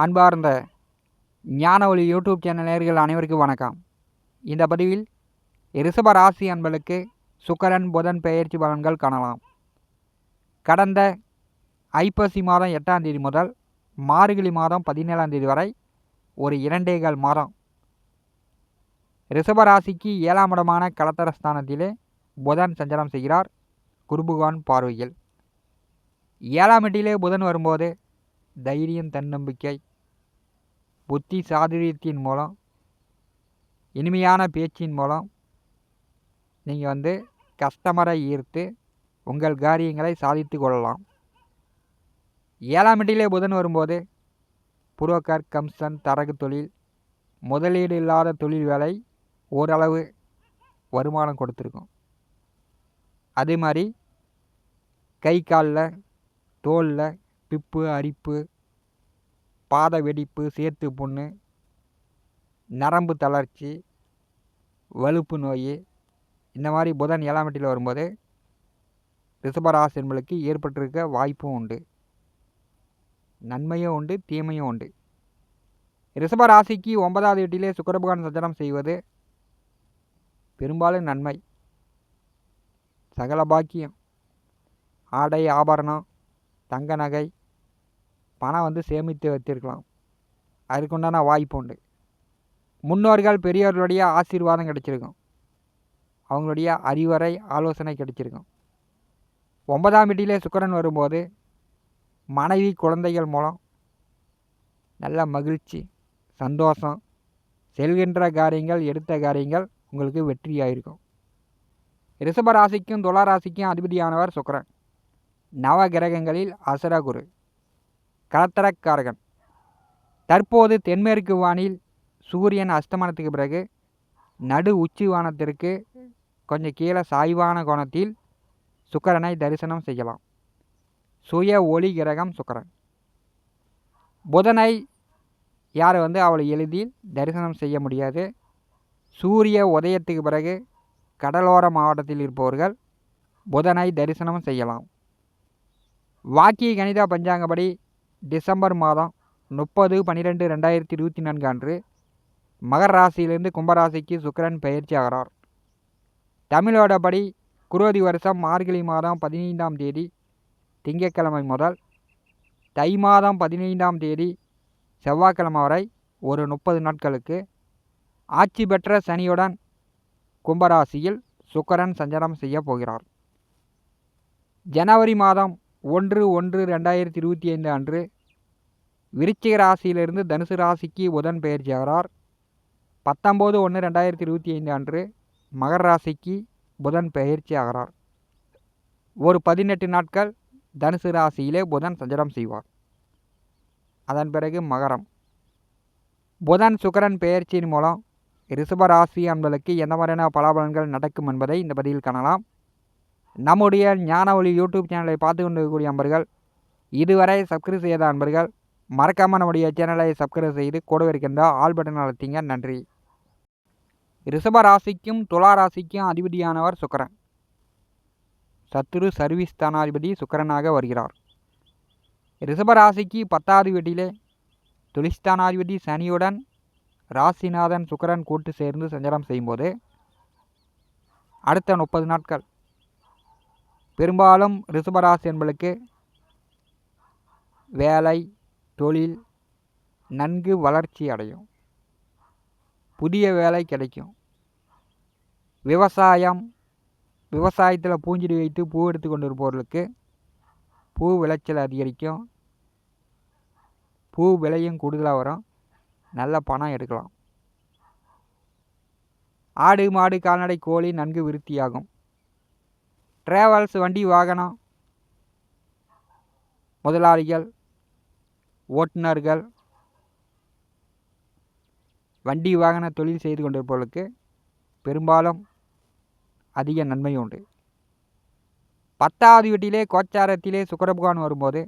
அன்பார்ந்த ஞான ஒளி யூடியூப் சேனல் நேர்கள் அனைவருக்கும் வணக்கம். இந்த பதிவில் ரிஷப ராசி அன்பர்களுக்கு சுக்கரன் புதன் பெயர்ச்சி பலன்கள் காணலாம். கடந்த ஐப்பசி மாதம் எட்டாம் தேதி முதல் மார்கழி மாதம் பதினேழாம் தேதி வரை ஒரு இரண்டே கால் மாதம் ரிஷபராசிக்கு ஏழாம் இடமான கலத்தரஸ்தானத்திலே புதன் சஞ்சாரம் செய்கிறார். குருபுகான் பார்வையில். ஏழாம் எட்டிலே புதன் வரும்போது தைரியம் தன்னம்பிக்கை புத்தி சாதுரியத்தின் மூலம் இனிமையான பேச்சின் மூலம் நீங்கள் வந்து கஸ்டமரை ஈர்த்து உங்கள் காரியங்களை சாதித்து கொள்ளலாம். ஏழாம் எட்டிலே புதன் வரும்போது புரோக்கர் கம்சன் தரகு தொழில் முதலீடு இல்லாத தொழில் வேலை ஓரளவு வருமானம் கொடுத்துருக்கும். அதே மாதிரி கை காலில் தோலில் பிப்பு அரிப்பு பாத வெடிப்பு சேர்த்து புண்ணு நரம்பு தளர்ச்சி வலுப்பு நோய் இந்த மாதிரி புதன் ஏழாம் வீட்டில் வரும்போது ரிஷபராசி என்பளுக்கு ஏற்பட்டிருக்க வாய்ப்பும் உண்டு. நன்மையும் உண்டு தீமையும் உண்டு. ரிஷபராசிக்கு ஒன்பதாவது வீட்டிலே சுக்கரபகான் சஞ்சனம் செய்வது பெரும்பாலும் நன்மை. சகல பாக்கியம். ஆடை ஆபரணம் தங்க நகை பணம் வந்து சேமித்து வைத்திருக்கலாம். அதுக்குண்டான வாய்ப்பு உண்டு. முன்னோர்கள் பெரியவர்களுடைய ஆசீர்வாதம் கிடச்சிருக்கும். அவங்களுடைய அறிவுரை ஆலோசனை கிடச்சிருக்கும். ஒன்பதாம் வீட்டிலே சுக்கரன் வரும்போது மனைவி குழந்தைகள் மூலம் நல்ல மகிழ்ச்சி சந்தோஷம் செல்கின்ற காரியங்கள் எடுத்த காரியங்கள் உங்களுக்கு வெற்றியாயிருக்கும். ரிஷப ராசிக்கும் துலா ராசிக்கும் அதிபதியானவர் சுக்கரன். நவ கிரகங்களில் அசரகுரு. கலத்தரக்காரகன் தற்போது தென்மேற்கு வானில் சூரியன் அஸ்தமனத்துக்கு பிறகு நடு உச்சி வானத்திற்கு கொஞ்சம் கீழே சாய்வான கோணத்தில் சுக்கரனை தரிசனம் செய்யலாம். சுய ஒளி கிரகம் சுக்கரன். புதனை யார் வந்து அவளை எளிதில் தரிசனம் செய்ய முடியாது. சூரிய உதயத்துக்கு பிறகு கடலோர மாவட்டத்தில் இருப்பவர்கள் புதனை தரிசனம் செய்யலாம். வாக்கிய கணித பஞ்சாங்கப்படி டிசம்பர் மாதம் முப்பது பன்னிரெண்டு ரெண்டாயிரத்தி இருபத்தி நான்கு அன்று மகர ராசியிலிருந்து கும்பராசிக்கு சுக்கரன் பயிற்சி ஆகிறார். தமிழோடபடி குரோதி வருஷம் மார்கழி மாதம் பதினைந்தாம் தேதி திங்கட்கிழமை முதல் தை மாதம் பதினைந்தாம் தேதி செவ்வாய்க்கிழமை வரை ஒரு முப்பது நாட்களுக்கு ஆட்சி பெற்ற சனியுடன் கும்பராசியில் சுக்கரன் சஞ்சாரம் செய்ய போகிறார். ஜனவரி மாதம் ஒன்று ஒன்று ரெண்டாயிரத்தி இருபத்தி ஐந்து அன்று விருச்சிக ராசியிலிருந்து தனுசு ராசிக்கு புதன் பெயர்ச்சியாகிறார் பத்தொம்போது ஒன்று ரெண்டாயிரத்தி இருபத்தி ஐந்து அன்று மகர ராசிக்கு புதன் பெயர்ச்சி ஆகிறார் ஒரு பதினெட்டு நாட்கள் தனுசு ராசியிலே புதன் சஞ்சலம் செய்வார். அதன் பிறகு மகரம். புதன் சுக்கரன் பெயர்ச்சியின் மூலம் ரிஷப ராசி எந்த மாதிரியான பலாபலன்கள் நடக்கும் என்பதை இந்த பதிவில் காணலாம். நம்முடைய ஞான ஒளி யூடியூப் சேனலை பார்த்து கொண்டிருக்கக்கூடிய அன்பர்கள் இதுவரை சப்ஸ்கிரைப் செய்யாத அன்பர்கள் மறக்காமல் நம்முடைய சேனலை சப்ஸ்கிரைப் செய்து கூட இருக்கின்ற ஆல் பட்டன் அழுத்திங்க. நன்றி. ரிஷப ராசிக்கும் துலா ராசிக்கும் அதிபதியானவர் சுக்கரன். சத்துரு சர்வீஸ் ஸ்தானாதிபதி சுக்கரனாக வருகிறார். ரிஷப ராசிக்கு பத்தாவது வீட்டிலே துளிஸ்தானாதிபதி சனியுடன் ராசிநாதன் சுக்கரன் கூட்டு சேர்ந்து சஞ்சாரம் செய்யும்போது அடுத்த முப்பது நாட்கள் பெரும்பாலும் ரிஷபராசி என்பளுக்கு வேலை தொழில் நன்கு வளர்ச்சி அடையும். புதிய வேலை கிடைக்கும். விவசாயம் விவசாயத்தில் பூஞ்செடி வைத்து பூ எடுத்து கொண்டு இருப்பவர்களுக்கு பூ விளைச்சல் அதிகரிக்கும். பூ விலையும் கூடுதலாக வரும். நல்ல பணம் எடுக்கலாம். ஆடு மாடு கால்நடை கோழி நன்கு விருத்தியாகும். ட்ராவல்ஸ் வண்டி வாகனம். முதலாளிகள் ஓட்டுநர்கள் வண்டி வாகன தொழில் செய்து கொண்டிருப்பவர்களுக்கு பெரும்பாலும் அதிக நன்மை உண்டு. பத்தாவது வீட்டிலே கோச்சாரத்திலே சுக்கரபகவான் வரும்போது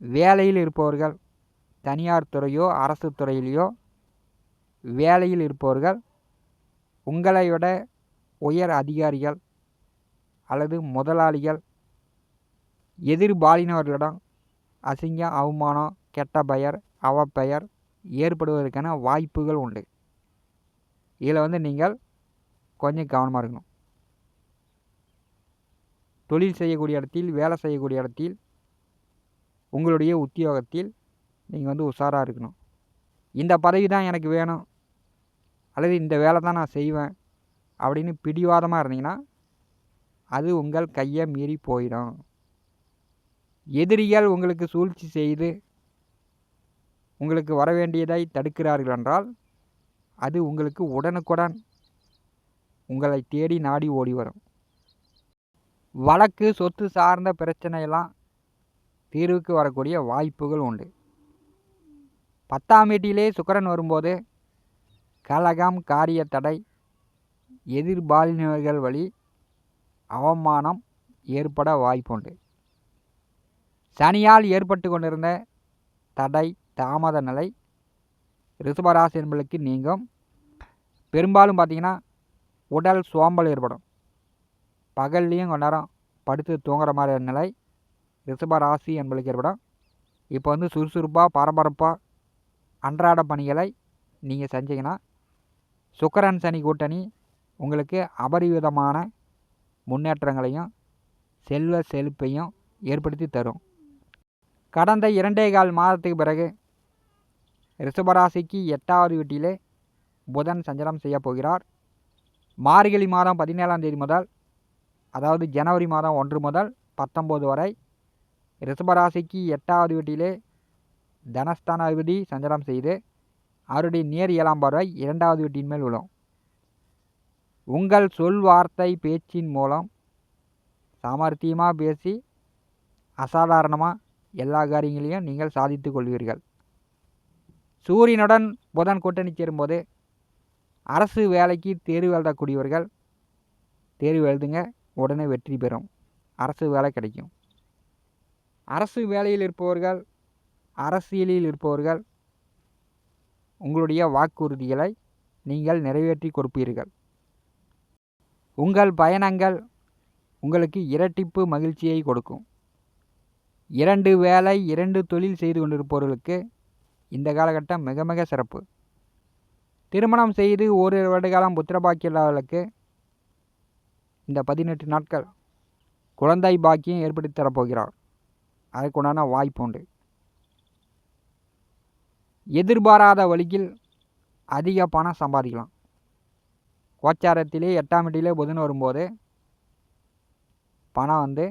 வேலையில் இருப்பவர்கள் தனியார் துறையோ அரசு துறையிலையோ வேலையில் இருப்பவர்கள் உங்களை விட உயர் அதிகாரிகள் அல்லது முதலாளிகள் எதிர்பாலினவர்களிடம் அசிங்கம் அவமானம் கெட்ட பெயர் அவப்பெயர் ஏற்படுவதற்கான வாய்ப்புகள் உண்டு. இதில் வந்து நீங்கள் கொஞ்சம் கவனமாக இருக்கணும். தொழில் செய்யக்கூடிய இடத்தில் வேலை செய்யக்கூடிய இடத்தில் உங்களுடைய உத்தியோகத்தில் நீங்கள் வந்து உஷாராக இருக்கணும். இந்த பதவி தான் எனக்கு வேணும். அல்லது இந்த வேலை தான் நான் செய்வேன் அப்படின்னு பிடிவாதமாக இருந்தீங்கன்னா அது உங்கள் கையை மீறி போயிடும். எதிரிகள் உங்களுக்கு சூழ்ச்சி செய்து உங்களுக்கு வர வேண்டியதை தடுக்கிறார்கள் என்றால் அது உங்களுக்கு உடனுக்குடன் உங்களை தேடி நாடி ஓடி வரும். வழக்கு சொத்து சார்ந்த பிரச்சனையெல்லாம் தீர்வுக்கு வரக்கூடிய வாய்ப்புகள் உண்டு. பத்தாம் வீட்டிலே சுக்கரன் வரும்போது கலகம் காரிய தடை எதிர்பாலினர்கள் வழி அவமானம் ஏற்பட வாய்ப்புண்டு. சனியால் ஏற்பட்டு கொண்டிருந்த தடை தாமத நிலை ரிஷபராசி என்பளுக்கு நீங்கும். பெரும்பாலும் பார்த்திங்கன்னா உடல் சோம்பல் ஏற்படும். பகல்லையும் கொஞ்ச நேரம் படுத்து தூங்குற மாதிரி நிலை ரிஷபராசி என்பளுக்கு ஏற்படும். இப்போ வந்து சுறுசுறுப்பாக பரபரப்பாக அன்றாட பணிகளை நீங்கள் செஞ்சீங்கன்னா சுக்கரன் சனி கூட்டணி உங்களுக்கு அபரிவிதமான முன்னேற்றங்களையும் செல்வ செழிப்பையும் ஏற்படுத்தி தரும். கடந்த இரண்டே கால் மாதத்துக்கு பிறகு ரிஷபராசிக்கு எட்டாவது வீட்டிலே புதன் சஞ்சலம் செய்ய போகிறார். மார்கழி மாதம் பதினேழாம் தேதி முதல் அதாவது ஜனவரி மாதம் ஒன்று முதல் பத்தொம்போது வரை ரிஷபராசிக்கு எட்டாவது வீட்டிலே தனஸ்தானாதிபதி சஞ்சலம் செய்து அவருடைய நேர் ஏழாம் பார்வை இரண்டாவது வீட்டின் மேல் விழும். உங்கள் சொல் வார்த்தை பேச்சின் மூலம் சாமர்த்தியமாக பேசி அசாதாரணமாக எல்லா காரியங்களையும் நீங்கள் சாதித்து கொள்வீர்கள். சூரியனுடன் புதன் கூட்டணி சேரும்போது அரசு வேலைக்கு தேர்வு எழுதக்கூடியவர்கள் தேர்வு எழுதுங்க உடனே வெற்றி பெறும். அரசு வேலை கிடைக்கும். அரசு வேலையில் இருப்பவர்கள் அரசியலில் இருப்பவர்கள் உங்களுடைய வாக்குறுதிகளை நீங்கள் நிறைவேற்றி கொடுப்பீர்கள். உங்கள் பயணங்கள் உங்களுக்கு இரட்டிப்பு மகிழ்ச்சியை கொடுக்கும். இரண்டு வேலை இரண்டு தொழில் செய்து கொண்டிருப்பவர்களுக்கு இந்த காலகட்டம் மிக மிக சிறப்பு. திருமணம் செய்து ஒரு வருடகாலம் புத்திரபாக்கியவர்களுக்கு இந்த பதினெட்டு நாட்கள் குழந்தை பாக்கியம் ஏற்படுத்தி தரப்போகிறார். அதற்குண்டான வாய்ப்பு உண்டு. எதிர்பாராத வழியில் அதிக பணம் சம்பாதிக்கலாம். கோச்சாரத்திலே எட்டாம் வீட்டிலே புதன் வரும்போது பணம் வந்து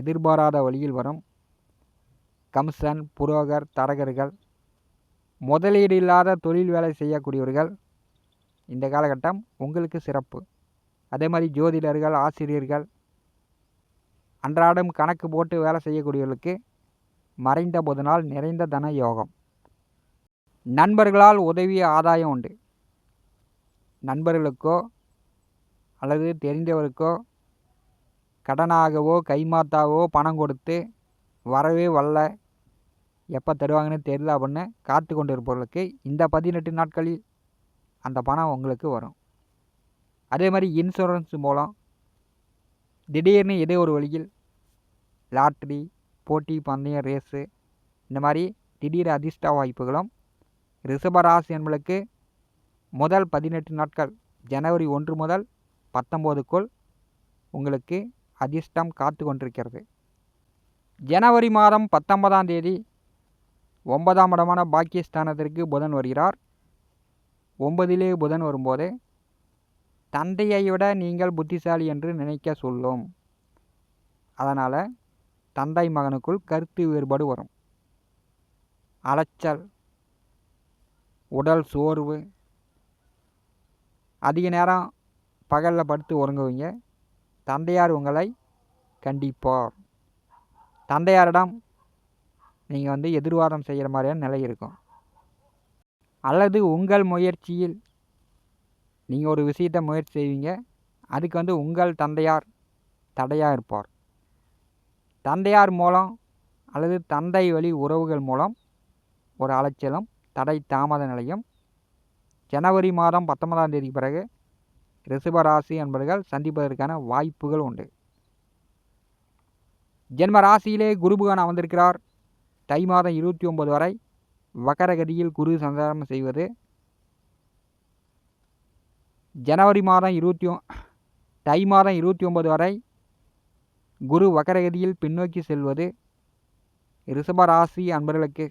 எதிர்பாராத வழியில் வரும். கம்சன் புரோகர் தரகர்கள் முதலீடு இல்லாத தொழில் வேலை செய்யக்கூடியவர்கள் இந்த காலகட்டம் உங்களுக்கு சிறப்பு. அதே மாதிரி ஜோதிடர்கள் ஆசிரியர்கள் அன்றாடம் கணக்கு போட்டு வேலை செய்யக்கூடியவர்களுக்கு மறைந்த புதனால் நிறைந்த தன யோகம். நண்பர்களால் உதவிய ஆதாயம் உண்டு. நண்பர்களுக்கோ அல்லது தெரிந்தவருக்கோ கடனாகவோ கைமாத்தாவோ பணம் கொடுத்து வரவே வரல எப்போ தருவாங்கன்னு தெரியல அப்படின்னு காத்து கொண்டு இருப்பவர்களுக்கு இந்த பதினெட்டு நாட்களில் அந்த பணம் உங்களுக்கு வரும். அதே மாதிரி இன்சூரன்ஸ் மூலம் திடீர்னு ஏதோ ஒரு வழியில் லாட்ரி போட்டி பந்தயம் ரேஸு இந்த மாதிரி திடீர் அதிர்ஷ்ட வாய்ப்புகளும் ரிஷபராசி என்பளுக்கு முதல் பதினெட்டு நாட்கள் ஜனவரி ஒன்று முதல் பத்தொம்போதுக்குள் உங்களுக்கு அதிர்ஷ்டம் காத்து கொண்டிருக்கிறது. ஜனவரி மாதம் பத்தொன்பதாம் தேதி ஒன்பதாம் இடமான பாக்கியஸ்தானத்திற்கு புதன் வருகிறார். ஒன்பதிலே புதன் வரும்போது தந்தையை விட நீங்கள் புத்திசாலி என்று நினைக்க சொல்லும். அதனால் தந்தை மகனுக்குள் கருத்து வேறுபாடு வரும். அலைச்சல் உடல் சோர்வு அதிக நேரம் பகலில் படுத்து உறங்குவீங்க. தந்தையார் உங்களை கண்டிப்பார். தந்தையாரிடம் நீங்கள் வந்து எதிர்வாதம் செய்கிற மாதிரியான நிலை இருக்கும். அல்லது உங்கள் முயற்சியில் நீங்கள் ஒரு விஷயத்தை முயற்சி செய்வீங்க. அதுக்கு வந்து உங்கள் தந்தையார் தடையாக இருப்பார். தந்தையார் மூலம் அல்லது தந்தை வழி உறவுகள் மூலம் ஒரு அலைச்சலும் தடை தாமத நிலையும் ஜனவரி மாதம் பத்தொன்பதாம் தேதி பிறகு ரிஷபராசி என்பவர்கள் சந்திப்பதற்கான வாய்ப்புகள் உண்டு. ஜென்ம ராசியிலே குருபகவான் அமர்ந்திருக்கிறார். தை மாதம் இருபத்தி ஒன்பது வரை வக்கரகதியில் குரு சஞ்சாரம் செய்வது. ஜனவரி மாதம் இருபத்தி ஒ தை மாதம் இருபத்தி ஒன்பது வரை குரு வக்கரகதியில் பின்னோக்கி செல்வது. ரிஷப ராசி அன்பர்களுக்கு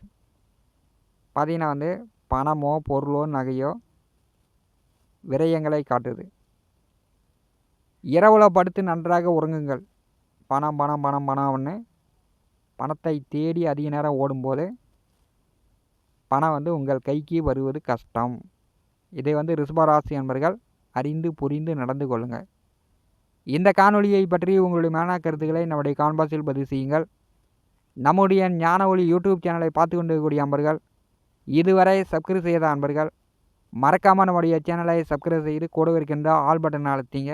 பார்த்தீங்கன்னா வந்து பணமோ பொருளோ நகையோ விரயங்களை காட்டுது. இரவில் படுத்து நன்றாக உறங்குங்கள். பணம் பணம் பணம் பணம்னு பணத்தை தேடி அதிக நேரம் ஓடும்போது பணம் வந்து உங்கள் கைக்கு வருவது கஷ்டம். இதை வந்து ரிஷபராசி என்பர்கள் அறிந்து புரிந்து நடந்து கொள்ளுங்கள். இந்த காணொலியை பற்றி உங்களுடைய மேனா கருத்துக்களை நம்முடைய கான்பாஸில் பதிவு செய்யுங்கள். நம்முடைய ஞான ஒளி யூடியூப் சேனலை பார்த்து கொண்டிருக்கக்கூடிய அன்பர்கள் இதுவரை சப்ஸ்கிரைப் செய்த அன்பர்கள் மறக்காமல் நம்முடைய சேனலை சப்ஸ்கிரைப் செய்து கூட இருக்கின்ற ஆல் பட்டன் அழுத்திங்க.